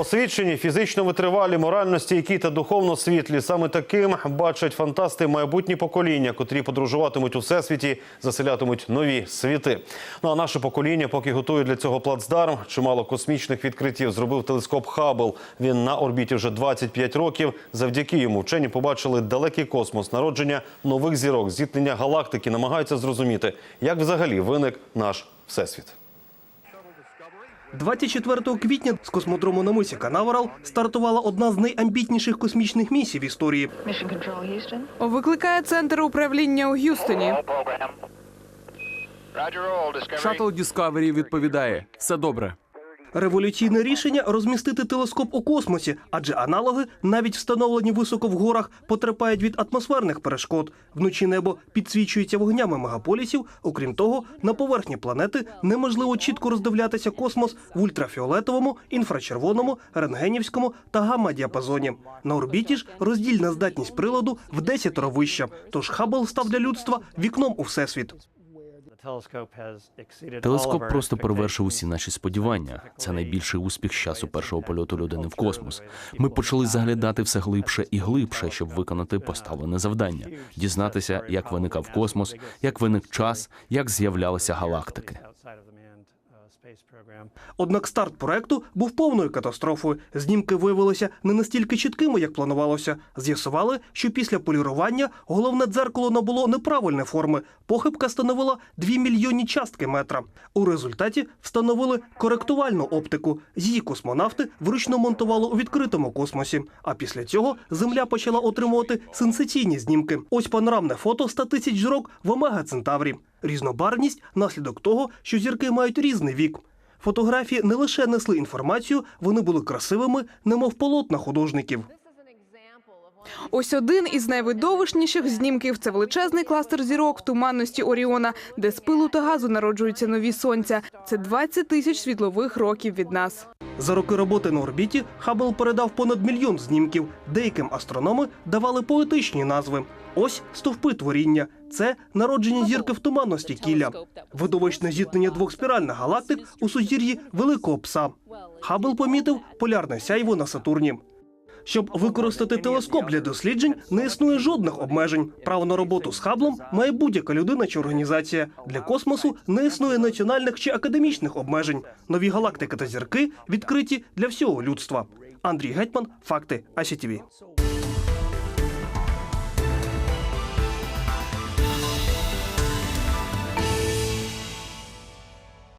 Освічені, фізично витривалі, морально стійкі та духовно світлі. Саме таким бачать фантасти майбутні покоління, котрі подорожуватимуть у всесвіті, заселятимуть нові світи. Ну а наше покоління, поки готує для цього плацдарм, чимало космічних відкриттів зробив телескоп Хаббл. Він на орбіті вже 25 років. Завдяки йому вчені побачили далекий космос, народження нових зірок, зіткнення галактики, намагаються зрозуміти, як взагалі виник наш всесвіт. 24 квітня з космодрому на мисі Канаверал стартувала одна з найамбітніших космічних місій в історії. Викликає центр управління у Г'юстоні. Шаттл Discovery відповідає. Все добре. Революційне рішення розмістити телескоп у космосі, адже аналоги, навіть встановлені високо в горах, потерпають від атмосферних перешкод. Вночі небо підсвічується вогнями мегаполісів. Окрім того, на поверхні планети неможливо чітко роздивлятися космос в ультрафіолетовому, інфрачервоному, рентгенівському та гамма-діапазоні. На орбіті ж роздільна здатність приладу в десятеро вища. Тож Хаббл став для людства вікном у всесвіт. Телескоп просто перевершив усі наші сподівання. Це найбільший успіх з часу першого польоту людини в космос. Ми почали заглядати все глибше і глибше, щоб виконати поставлене завдання, дізнатися, як виникав космос, як виник час, як з'являлися галактики. Однак старт проекту був повною катастрофою. Знімки виявилися не настільки чіткими, як планувалося. З'ясували, що після полірування головне дзеркало набуло неправильної форми. Похибка становила 2 мільйонні частки метра. У результаті встановили коректувальну оптику. Її космонавти вручну монтували у відкритому космосі. А після цього Земля почала отримувати сенсаційні знімки. Ось панорамне фото 100 тисяч зірок в Омега Центаврі. Різнобарвність – наслідок того, що зірки мають різний вік. Фотографії не лише несли інформацію, вони були красивими, немов полотна художників. Ось один із найвидовищніших знімків це величезний кластер зірок в туманності Оріона, де з пилу та газу народжуються нові сонця. Це 20 тисяч світлових років від нас. За роки роботи на орбіті Хаббл передав понад мільйон знімків. Деяким астрономи давали поетичні назви. Ось стовпи творіння. Це народження зірки в туманності Кілля. Видовищне зіткнення двох спіральних галактик у сузір'ї Великого Пса. Хаббл помітив полярне сяйво на Сатурні. Щоб використати телескоп для досліджень, не існує жодних обмежень. Право на роботу з Хаблом має будь-яка людина чи організація. Для космосу не існує національних чи академічних обмежень. Нові галактики та зірки відкриті для всього людства. Андрій Гетьман, факти АСІТІВІ.